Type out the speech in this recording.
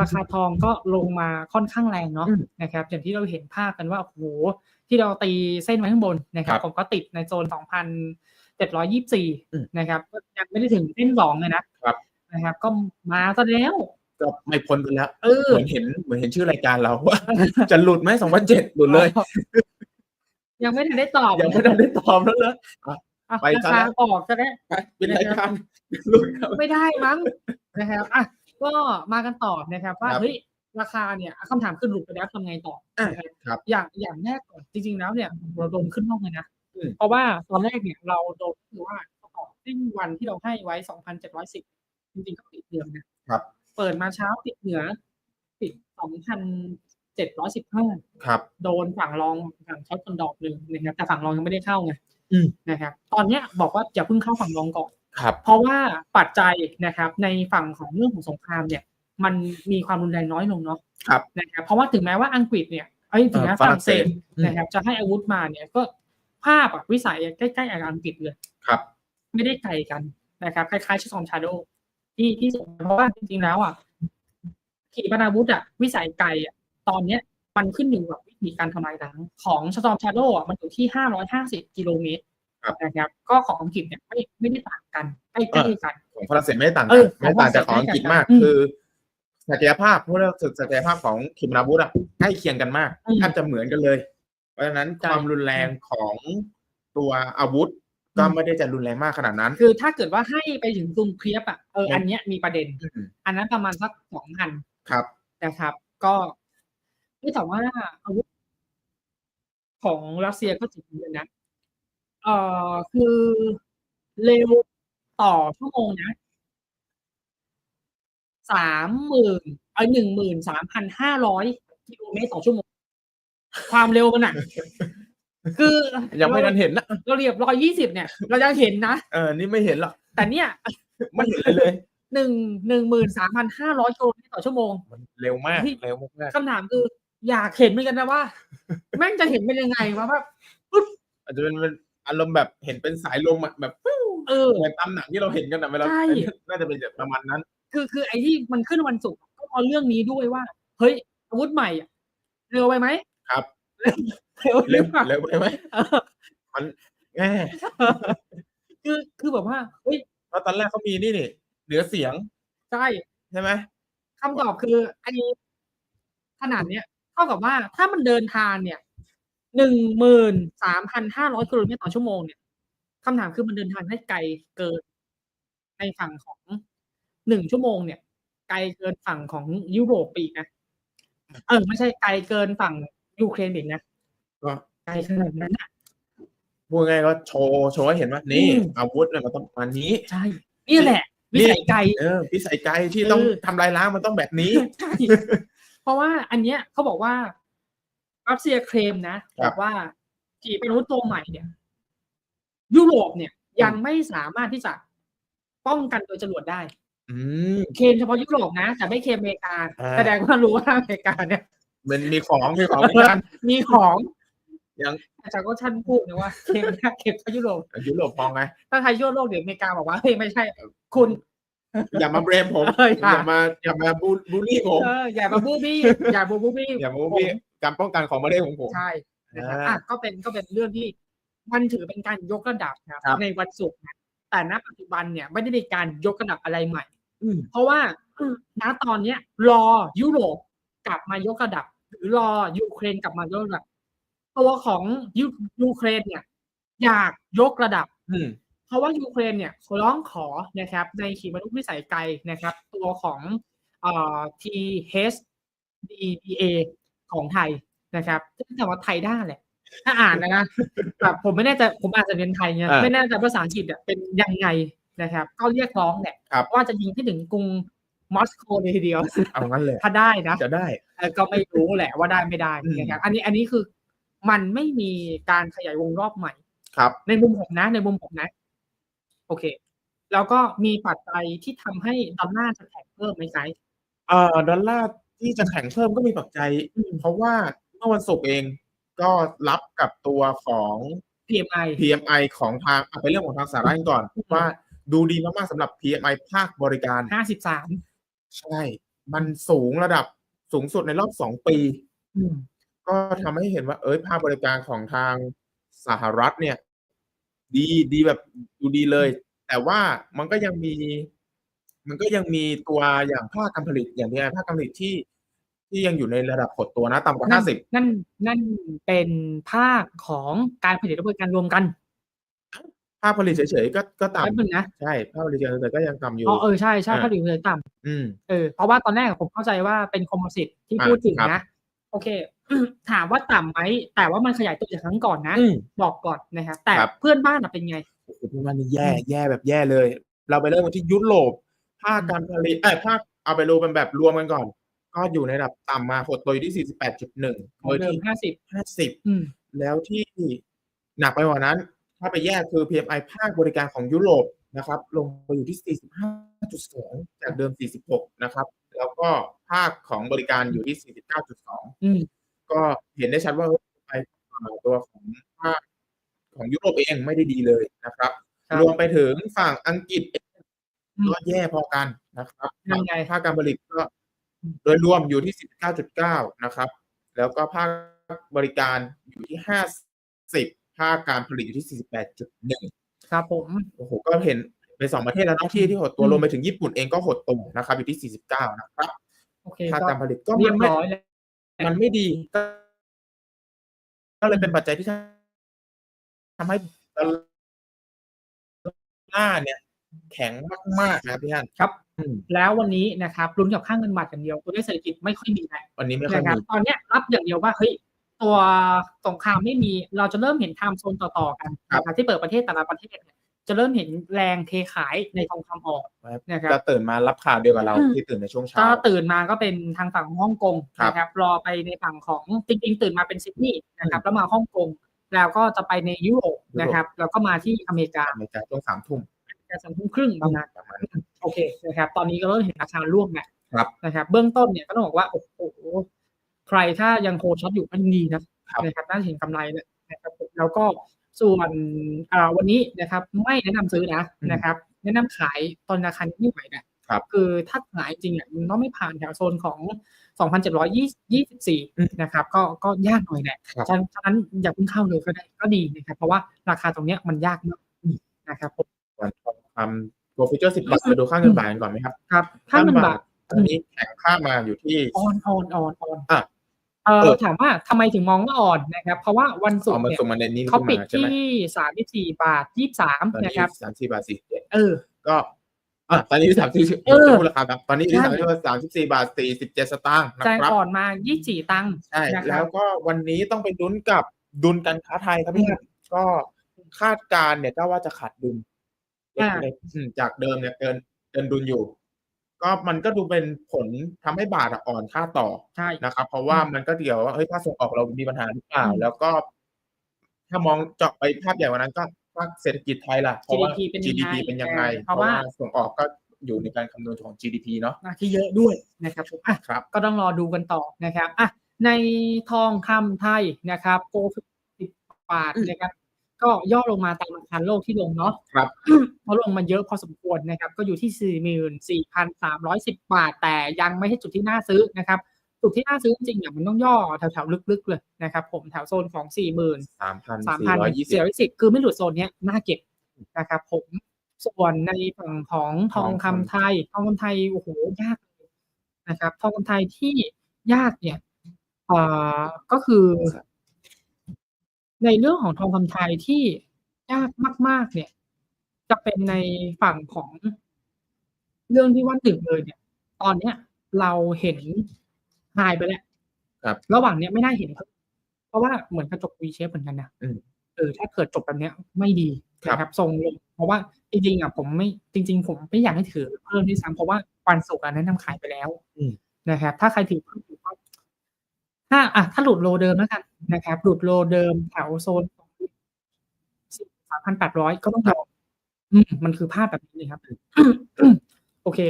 ราคาทองก็ลงมาค่อนข้างแรงเนาะอืมนะครับอย่างที่เราเห็นภาพกันว่าโอ้โหที่เราตีเส้นไว้ข้างบนนะครัครับบผมก็ติดในโซน 2,724อืมนะครับก็ยังไม่ได้ถึงเส้นสองเลยนะครับนะครับ ก็มาซะแล้วก็ไม่พ้นไปแล้วเออเหมือนเห็นเหมือนเห็นชื่อรายการเราว่าจะหลุดไหมสองพันเจ็ดหลุดเลย ยังไม่ทันได้ตอบยังไม่ทันได้ตอบแล้วเลยอะไปราซะคาแล้วออกจะได้ไปเป็นรายการหลุดครับไม่ได้มั้งนะครับอะ ก็มากันต่อนะครับว่าครับเฮ้ยราคาเนี่ยคำถามคือหลุดไปแล้วทำไงต่ออะนะครับครับอย่างอย่างแรกก่อนจริง ๆ แล้วเนี่ยเราโดนขึ้นนอกเลยนะอืมเพราะว่าตอนแรกเนี่ยเราโดนคือว่าประกอบสิ้นวันที่เราให้ไว้2,710จริงๆก็ติดเหนือนะครับ เปิดมาเช้าติดเหนือติด2,715ครับ โดนฝั่งรองฝั่งช็อตคนดอกหนึ่งนะครับแต่ฝั่งรองยังไม่ได้เข้าไงอืมนะครับตอนเนี้ยบอกว่าอย่าเพิ่งเข้าฝั่งรองก่อนครับ เพราะว่าปัจจัยนะครับ ในฝั่งของเรื่องของสงครามเนี่ย มันมีความรุนแรงน้อยลงเนาะครับนะครับ เพราะว่าถึงแม้ว่าอังกฤษเนี่ยเอ้ยถึงแม้เออฝรั่งเศสฝรั่งเศสอืมนะครับ จะให้อาวุธมาเนี่ยก็ภาพอะวิสัยใกล้ๆกับอังกฤษเลยครับ ไม่ได้ไกลกันนะครับคล้ายๆชิซอมชาโดที่ที่สุดเพราะว่าจริงๆแล้วอะขีปนาวุธอะวิสัยไกลอะตอนเนี้ยมันขึ้นอยู่กับวิธีการทำลายหนังของชิซอมชาโดอะมันอยู่ที่ห้าร้อยห้าสิบกิโลเมตรครับ นะครับก็ของอังกฤษเนี่ยไม่ไม่ได้ต่างกันใกล้ๆกันของฝรั่งเศสไม่ได้ต่างเอกันอไม่ได้ต่างจากของอังกฤษมากอืมคือศักยภาพพวกเราศักยภาพของขีปนาวุธอะใกล้เคียงกันมากอืมแทบจะเหมือนกันเลย เพราะฉะนั้นใช่ความรุนแรงของตัวอาวุธก็อืมไม่ได้จะรุนแรงมากขนาดนั้น คือถ้าเกิดว่าให้ไปถึงซุมเคลียบอะเออไม่อันเนี้ยมีประเด็นอืมอันนั้นประมาณสักสองพันครับนะครับ ก็ไม่แต่ว่าอาวุธของรัสเซียก็จริงเลยนะ เอ่อคือเร็วต่อชั่วโมงนะสามหมื่นเอ้หนึ่งหมื่นสามพันห้าร้อยกิโลเมตรต่อชั่วโมง ความเร็วมันอะคือยังไม่ทันเห็นนะเราเรียบร้อยยี่สิบเนี่ย เรายังเห็นนะเออนี่ไม่เห็นหรอกแต่เนี่ยไม่เห็นเลยเลยหนึ่งหนึ่งหมื่นสามพันห้าร้อยกิโลเมตรต่อชั่วโมง มันเร็วมากเฮ้ยเร็วมากคำถามคือ อยากเห็นเหมือนกันนะว่า แม่งจะเห็นเป็นยังไงวะแบบอาจจะเป็นเป็น อารมณ์แบบเห็นเป็นสายลมอะแบบฟิวเออเหมือนตามหนังที่เราเห็นกันนะเวลาใช่น่าจะเป็นแบบประมาณนั้น คือคือไอ้ที่มันขึ้นวันศุกร์ก็เพราะเรื่องนี้ด้วยว่า เฮ้ยอาวุธใหม่อะเร็วไปไหมครับเร็วหเร็รืวอเปล่าเร็วไปไหมเออมันแหมคือคือแบบว่าเฮ้ยเพราะตอนแรกเขามีนี่นี่เหนือเสียงใช่ใช่ไหมคำตอบคืออันนี้ขนาดเนี้ยเท่ากับว่าถ้ามันเดินทางเนี่ย หนึ่งหมื่นสามพันห้าร้อยกิโลเมตรต่อชั่วโมงเนี่ยคำถามคือมันเดินทางได้ไกลเกิน ในฝั่งของหนึ่งชั่วโมงเนี่ย ไกลเกินฝั่งของยุโรปไปอีกนะเออไม่ใช่ไกลเกินฝั่งยูเครนอีกนะก็ไกลขนาดนั้นอะพูดง่ายๆก็โชว์โชว์ให้เห็นว่านี่อืมอาวุธเนี่ยมันต้องประมาณนี้ใช่นี่แหละวิสัยไกลเออพิสัยไกลที่ต้องเออทำลายล้างมันต้องแบบนี้ใช่เพราะว่าอันเนี้ยเขาบอกว่า รัสเซียเคลมนะบครัอบกว่าขีปนาวุธตัวใหม่เนี่ย ยุโรปเนี่ย ยังไม่สามารถที่จะป้องกันโดยจรวดได้อืมเคลมเฉพาะยุโรปนะแต่ไม่เคลมอเมริกาอ่าแสดงว่ารู้ว่าอเมริกาเนี่ยมันมีของมีของเหมือนกันมีของยังแต่จากก็ท่านพูดนะว่าเคลมนะเคลมเฉพาะยุโรปยุโรปมองไงถ้าไทยยุโรปเดี๋ยวอเมริกาบอกว่าเฮ้ยไม่ใช่ คุณอย่ามาเบรมผมเอออย่าอย่ามาอย่ามาบูบูลลี่ผมเอออย่ามาบูบี้อย่าบูบูบี้อย่ามาบูลลี่ การป้องกันของประเทศของผม ใช่นะครับอ่าอะก็เป็นก็เป็นเรื่องที่มันถือเป็นการยกระดับนะครับครับ ในวันศุกร์นะแต่ณปัจจุบันเนี่ยไม่ได้มีการยกระดับอะไรใหม่อืมเพราะว่าณตอนเนี้ย รอยุโรปกลับมายกระดับ หรือรอยูเครนกลับมายกระดับตัวของยูยูเครนเนี่ย อยากยกระดับ อืมเพราะว่ายูเครนเนี่ยร้องขอนะครับ ในขีปนาวุธวิสัยไกลนะครับ ตัวของเอ่อ THDDA ของไทยนะครับแต่ว่าไทยได้แหละ ถ้าอ่านนะนะแบบผมไม่แน่ใจผมอ่านจะเรียนไทยเนี่ยอ่าไม่แน่ใจภาษาอังกฤษอะเป็นยังไงนะครับ ก็เรียกร้องแหละครับว่าจะยิงที่ถึงกรุงมอสโกเลยทีเดียวเอางั้นเลยถ้าได้นะจะได้เออก็ไม่รู้แหละว่าได้ไม่ได้อืมนะครับอันนี้อันนี้คือมันไม่มีการขยายวงรอบใหม่ ครับ ในมุมผมนะ ในมุมผมนะ โอเค แล้วก็มีปัจจัยที่ทำให้ดอลลาร์จะแข็งเพิ่มไหมไซส์เอ่อดอลลาร์ ที่จะแข็งเพิ่มก็มีปัจจัยอืมเพราะว่าเมื่อวันศุกร์เองก็รับกับตัวของ PMI PMI ของทางเอาไปเรื่องของทางสหรัฐก่อนอืมว่าดูดีมากๆสำหรับ PMI ภาคบริการห้าสิบสามใช่ มันสูงระดับสูงสุดในรอบสองปีอืมก็ทำให้เห็นว่า เอ้ยภาคบริการของทางสหรัฐเนี่ย ดีดีแบบดูดีเลย แต่ว่ามันก็ยังมี มันก็ยังมีตัวอย่างภาคการผลิตอย่างที่ภาคการผลิตที่ที่ยังอยู่ในระดับหดตัวนะต่ำกว่านั่ห้านสิบนั่นนั่นเป็นภาคของการผลิตและบริการรวมกัน ภาคผลิตเฉยๆก็ก็แป๊บต่ำนึงนะใช่ภาคผลิตเฉยๆก็ยังต่ำอยู่อ๋อเออใช่ใช่อ่าภาคผลิตเลยต่ำอืมเออเพราะว่าตอนแรกผมเข้าใจว่าเป็นคอมโพสิตที่อ่าพูดถึงครับนะโอเค ถามว่าต่ำไหมแต่ว่ามันขยายตัวจากครั้งก่อนนะอืมบอกก่อนนะครับแต่ครับเพื่อนบ้านอะเป็นไงโอ้โหพี่ว่านี่แย่แย่แบบแย่เลย เราไปเริ่มกันที่ยุโรป ภาคการผลิตเอ้ยภาคเอาไปรวมเป็นแบบรวมกันก่อน ก็อยู่ในระดับต่ำมาหดตัวอยู่ที่ 48.1ของโดยเดิมที่ห้าสิบ50อืมแล้วที่หนักไปกว่านั้น ถ้าไปแยกคือ PMI ภาคบริการของยุโรปนะครับ ลงไปอยู่ที่ 45.2 จากเดิม 46 นะครับ แล้วก็ภาคของบริการอยู่ที่ 49.2อืมก็เห็นได้ชัดว่าไปตัวของภาคของยุโรปเองไม่ได้ดีเลยนะครับครับรวมไปถึงฝั่งอังกฤษเองอืม ก็แย่พอกันนะครับยังไงภาคการผลิตก็ โดยรวมอยู่ที่19.9นะครับ แล้วก็ภาคบริการอยู่ที่50ภาคการผลิตอยู่ที่48.1ครับผมโอ้โหก็เห็นเป็นสองประเทศแล้วเนาะที่ที่หดตัวอืมรวมไปถึงญี่ปุ่นเองก็หดตัวนะครับ อยู่ที่49นะครับโอเคภาคก็การผลิตก็เรียบมันไม่ร้อยแล้วมันไม่ดีก็ก็เลยเป็นปัจจัยที่ทำให้ดอลลาร์เนี่ย แข็งมากๆนะครับพี่ฮันครับอืมแล้ววันนี้นะครับลุ้นกับค่างเงินบาทอย่างเดียวตัวเลขเศรษฐกิจไม่ค่อยมีแล้ววันนี้ไม่ค่อยนะครับมีตอนเนี้ยรับอย่างเดียวว่าเฮ้ยตัวสงครามไม่มีเราจะเริ่มเห็นไทม์โซนต่อๆกันนะครับที่เปิดประเทศแต่ละประเทศเนี่ยจะเริ่มเห็นแรงเทขายในทองคำออกนะครับก็ตื่นมารับข่าวเดียวกับเราอืมที่ตื่นในช่วงเช้าก็ตื่นมาก็เป็นทางฝั่งของฮ่องกงครับนะครับรอไปในฝั่งของจริงๆ ตื่นมาเป็นซิดนีย์นะครับแล้วมาฮ่องกงแล้วก็จะไปในยุโรปนะครับแล้วก็มาที่อเมริกาอเมริกาช่วงสามทุ่ม แค่สามทุ่มครึ่งประมาณประมาณโอเคนะครับ ตอนนี้ก็เริ่มเห็นราคาร่วงนะครับนะครับ เบื้องต้นเนี่ยก็ต้องบอกว่าโอ้โหใครถ้ายังโคช็อตอยู่ก็ดีนะครับนะครับน่าจะเห็นกำไรเลยนะครับผมแล้วก็ส่วนอ่าวันนี้นะครับ ไม่แนะนำซื้อนะอืมนะครับ แนะนำขายตอนราคานี้ไม่ไหวนะครับคือถ้าขายจริงอะมันต้องไม่ผ่านแถวโซนของ 2,724 นะครับ ก็ก็ยากหน่อยแหละครับฉะนั้นฉะนั้นอย่าเพิ่งเข้าเลยก็ได้ก็ดีนะครับ เพราะว่าราคาตรงเนี้ยมันยากมากนะครับผม วันทองคำโกฟิเจอร์สิบบาทมาดูค่าเงินบาทกันก่อนไหมครับครับค่าเงินบาทตอนนี้แข็งค่ามาอยู่ที่ออนออนออนออนอะเอเอออถามว่าทำไมถึงมองว่าอ่อนนะครับ เพราะว่าวันศุกเอาร์มาเนี่ยส่งมาในนี้เขาขึ้นปิดมาใช่ไหมที่สามสี่บาทยี่สามตอนนะนี้ครับสามสี่บาทสี่เจ็ดเออ ก็อะตอนนี้สามสิบเออจะพูดราคาครับตอนนี้ที่ใช่สามสิบสามสิบสี่บาทสี่สิบเจ็ดสตางค์นะแจ้งครับอ่อนมายี่สี่ตังค์ใช่นะครับแล้วก็วันนี้ต้องไปลุ้นกับดุลการค้าไทยครับพี่ฮันก็คาดการณ์เนี่ยก็ว่าจะขาดดุลอ่าเล็กๆอืม จากเดิมเนี่ยเกินเกินดุลอยู่ ก็มันก็ดูเป็นผลทำให้บาทอะอ่อนค่าต่อใช่นะครับ เพราะว่ามันก็เกี่ยวว่าเฮ้ยถ้าส่งออกเรามีปัญหาหรือเปล่าอืมแล้วก็ ถ้ามองเจาะไปภาพใหญ่กว่านั้นก็ภาคเศรษฐกิจไทยล่ะเพราะว่า GDP เป็นยังไง GDP เป็นยังไงเออเพเพราะราะว่าว่าส่งออกก็อยู่ในการคำนวณของ GDP เนาะมาที่เยอะด้วยนะครับผมอะครับ ก็ต้องรอดูกันต่อนะครับอะในทองคำไทยนะครับโกสิบบาทนะครับ ก็ย่อลงมาตามราคาโลกที่ลงเนาะครับเพราะลงมาเยอะพอสมควรนะครับ ก็อยู่ที่สี่หมื่นสี่พันสามร้อยสิบบาท แต่ยังไม่ใช่จุดที่น่าซื้อนะครับ จุดที่น่าซื้อจริงๆเนี่ยมันต้องย่อแถวๆลึกๆเลยนะครับ ผมแถวโซนของสี่หมื่นสามพันสามสี่พันร้อยยี่สิเสีบยสิบคือไม่หลุดโซนเนี้ยน่าเก็บนะครับ ผมส่วนในฝั่งของทองคำไทย ทองคำไทยโอ้โหยากเลยนะครับ ทองคำไทยที่ยากเนี่ยเอ่อก็คือ ในเรื่องของทองคำไทยที่ยากมาก ๆ เนี่ย จะเป็นในฝั่งของ เรื่องที่ว่าหนึ่งเลยเนี่ย ตอนเนี้ย เราเห็นหายไปแล้วครับระหว่างเนี้ยไม่น่าเห็นเพิ่มเพราะว่าเหมือนกระจก V shape เหมือนกันนะอืมเออถ้าเกิดจบแบบเนี้ยไม่ดีครับนะครับทรงลงเพราะว่าจริงๆอะผมไม่จริง ๆ ผมไม่อยากให้ถือเพิ่มที่ซ้ำเพราะว่าวันศุกร์อะแนะนำขายไปแล้วอืมนะครับถ้าใครถือเพิ่มอยู่ก็ ถ้าอะถ้าหลุดโลเดิมแล้วกันนะครับ หลุดโลเดิมแถวโซนสามพันแปดร้อยก็ต้องยอมมันคือภาพแบบนี้เลยครับ โอเค